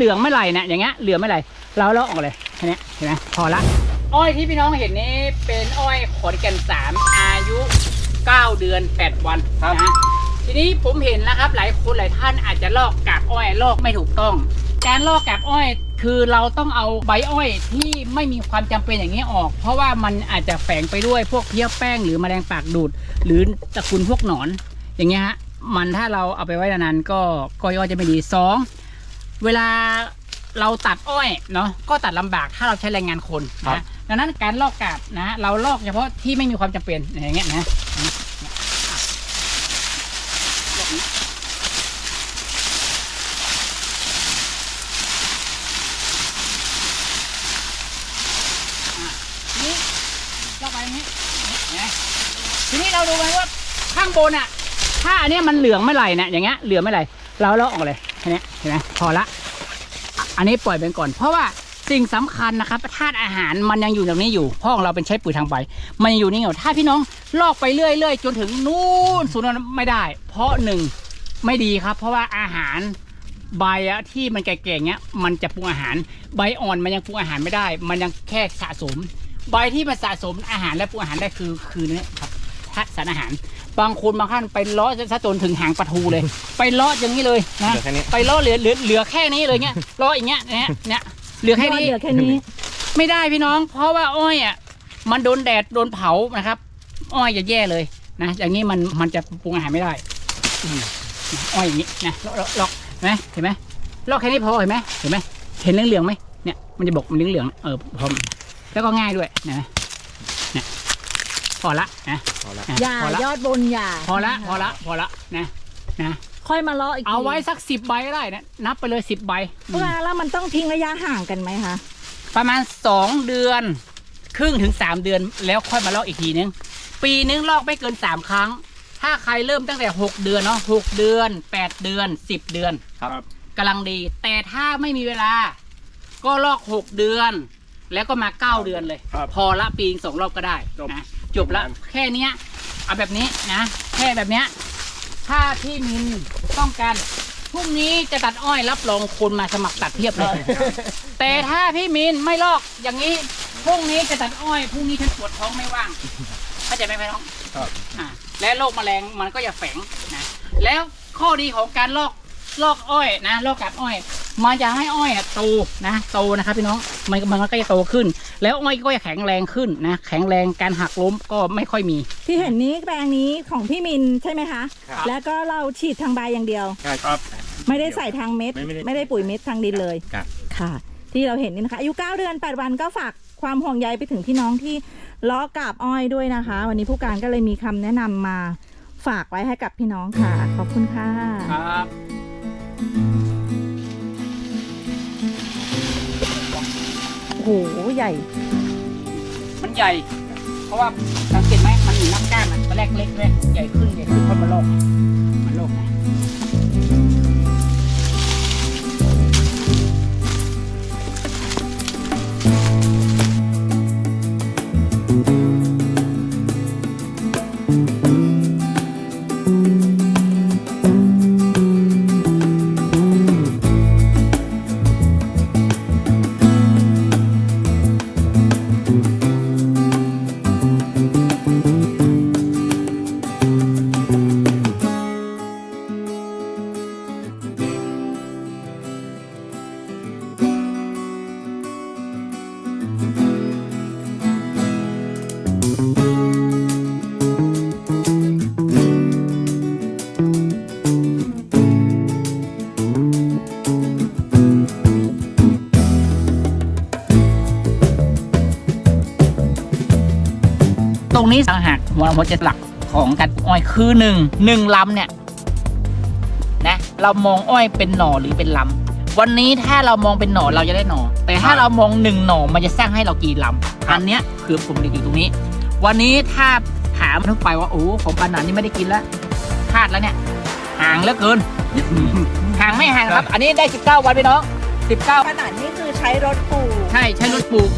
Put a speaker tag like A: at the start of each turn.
A: เหลืองไม่ไหลเนี่ยอย่างเงี้ยเหลืองไม่ไหลเราเลาะออกเลยแค่เนี้ยเห็นไหมพอละ อ้อยที่พี่น้องเห็นนี้เป็นอ้อยขอนแก่นสามอายุ 9 เดือน 8 วัน
B: ครับ
A: นะฮะทีนี้ผมเห็นนะครับ หลายคนหลายท่านอาจจะลอกกาบอ้อยลอกไม่ถูกต้อง การลอกกาบอ้อยคือเราต้องเอาใบอ้อยที่ไม่มีความจำเป็นอย่างนี้ออก เพราะว่ามันอาจจะแฝงไปด้วยพวกเพี้ยแป้งหรือแมลงปากดูด หรือตระกูลพวกหนอน อย่างเงี้ยฮะมันถ้าเราเอาไปไว้นานๆก็ก็อ้อยจะไม่ดีสอง เวลาเราตัดอ้อยเนาะก็ตัดลำบากถ้าเราใช้แรงงานคน
B: ครับ
A: นะดังนั้นการลอกกาบนะ เราลอกเฉพาะที่ไม่มีความจำเป็นอย่างเงี้ยนะลอกนี้อะทีนี้ลอกไปอย่างนี้นะทีนี้เราดูไหมว่าข้างบนอะถ้าอันเนี้ยมันเหลืองไม่ไหลเนี่ยอย่างเงี้ยเหลืองไม่ไหลเราเลาะออกเลย แค่นี้เห็นไหมพอละ อันนี้ปล่อยไปก่อน เพราะว่าสิ่งสำคัญนะครับธาตุอาหารมันยังอยู่ตรงนี้อยู่เพราะของเราเป็นใช้ปุ๋ยทางใบ มันยังอยู่นี่อยู่ถ้าพี่น้องลอกไปเรื่อยๆ จนถึงนู่นสุดนั้นไม่ได้ เพราะหนึ่งไม่ดีครับ เพราะว่าอาหารใบอะที่มันแก่ๆเงี้ย มันจะปรุงอาหารใบอ่อนมันยังปรุงอาหารไม่ได้ มันยังแค่สะสม ใบที่มันสะสมอาหารและปรุงอาหารได้คือคือเนี้ ครับธาตุสารอาหาร บางคนบางท่านไปเลาะซะจนถึงหางปลาทูเลย ไปเลาะอย่างนี้เลยนะ
B: เหลือแค่นี้
A: ไปเลาะเหลือเหลือเหลือแค่นี้เลยเงี้ยเลาะอย่างเงี้ยเนี่ยเนี่ยเหลือแค่นี้
C: เหลือแค่นี้
A: ไม่ได้พี่น้อง เพราะว่าอ้อยอะมันโดนแดดโดนเผานะครับ อ้อยจะแย่เลยนะอย่างนี้มันมันจะปรุงอาหารไม่ได้อืมนะอ้อยอย่างนี้นะลอกลอกลอกเห็นไหมเห็นไหมลอกแค่นี้พอเห็นไหมเห็นไหมเห็นเหลืองเหลืองๆไหมเนี่ยมันจะบอกมันเหลืองเหลืองๆเออพอแล้วก็ง่ายด้วยเห็นไหมเนี่ย พอละนะ
B: เอาละ
A: นะ
C: อย่า
A: พอละ
C: ยอดบนอย่า
A: พอละพอละพอละนะนะ
C: ค่อยมาเลาะอีกที
A: เอาไว้สักสิบใบก็ได้นะนับไปเลยสิบใบ
C: เวลาแล้วมันต้องทิ้งระยะห่างกันไหมคะ
A: ประมาณสองเดือน ครึ่งถึงสามเดือนแล้วค่อยมาลอกอีกทีนึง ปีนึงลอกไม่เกินสามครั้ง ถ้าใครเริ่มตั้งแต่หกเดือนเนาะหกเดือนแปดเดือนสิบเดือน
B: ครับ
A: กำลังดี แต่ถ้าไม่มีเวลา ก็ลอกหกเดือน แล้วก็มาเก้าเดือนเลย
B: ครับ
A: พอละปีนึงสองรอบก็ได้
B: จบ
A: นะ จบละแค่เนี้ยเอาแบบนี้นะแค่แบบเนี้ยถ้าพี่มินต้องการพรุ่งนี้จะตัดอ้อยรับรองคนมาสมัครตัดเพียบเลย แต่ถ้าพี่มินไม่ลอกอย่างนี้พรุ่งนี้จะตัดอ้อยพรุ่งนี้ฉันปวดท้องไม่ว่างเข้าใจไหมพี่น้อง
B: ครับ
A: อ่าและโรคแมลงมันก็จะแฝงนะแล้วข้อดีของการลอกลอกอ้อยนะลอกกับอ้อย มันจะให้อ้อยอะโตนะโตนะครับพี่น้องมันมันก็จะโตขึ้น แล้วอ้อยก็จะแข็งแรงขึ้นนะ แข็งแรงการหักล้มก็ไม่ค่อยมี
C: ที่เห็นนี้แปลงนี้ของพี่มินใช่ไหมคะ
B: ครับ
C: แล้วก็เราฉีดทางใบอย่างเดียว
B: ครับ
C: ไม่ได้ใส่ทางเม็ด
B: ไม่ไม่ได้
C: ไม่ได้ปุ๋ยเม็ดทางดินเลย
B: ครับ
C: ค่ะ ที่เราเห็นนี่นะคะอายุ9เดือน 8 วันก็ฝากความห่วงใยไปถึงพี่น้องที่ล้อกาบอ้อยด้วยนะคะ วันนี้ผู้การก็เลยมีคำแนะนำมาฝากไว้ให้กับพี่น้องค่ะ ขอบคุณค่ะ
A: ครับ
C: โอ้โหใหญ่
A: มันใหญ่ เพราะว่าสังเกตไหมมันมีน้ำก้านมันตอนแรกเล็กเลยใหญ่ขึ้นใหญ่ขึ้นเพราะมันลอก ตรงนี้ต่างหากหัวหัวใจหลักของการปลูกอ้อยคือหนึ่งหนึ่งลำเนี่ยนะเรามองอ้อยเป็นหน่อหรือเป็นลำวันนี้ถ้าเรามองเป็นหน่อเราจะได้หน่อ แต่ถ้าเรามองหนึ่งหน่อมันจะสร้างให้เรากี่ลำอันเนี้ยคือผมเรียนอยู่ตรงนี้ วันนี้ถ้าถามทุกไปว่าโอ้ของปานันนี่ไม่ได้กินแล้วพลาดแล้วเนี่ยห่างเหลือเกินห่างไม่ห่างครับ อันนี้ได้ 19 วันพี่น้อง 19
C: ขนาดนี้คือใช้รถปลูก
A: ใช่ใช้รถปลูก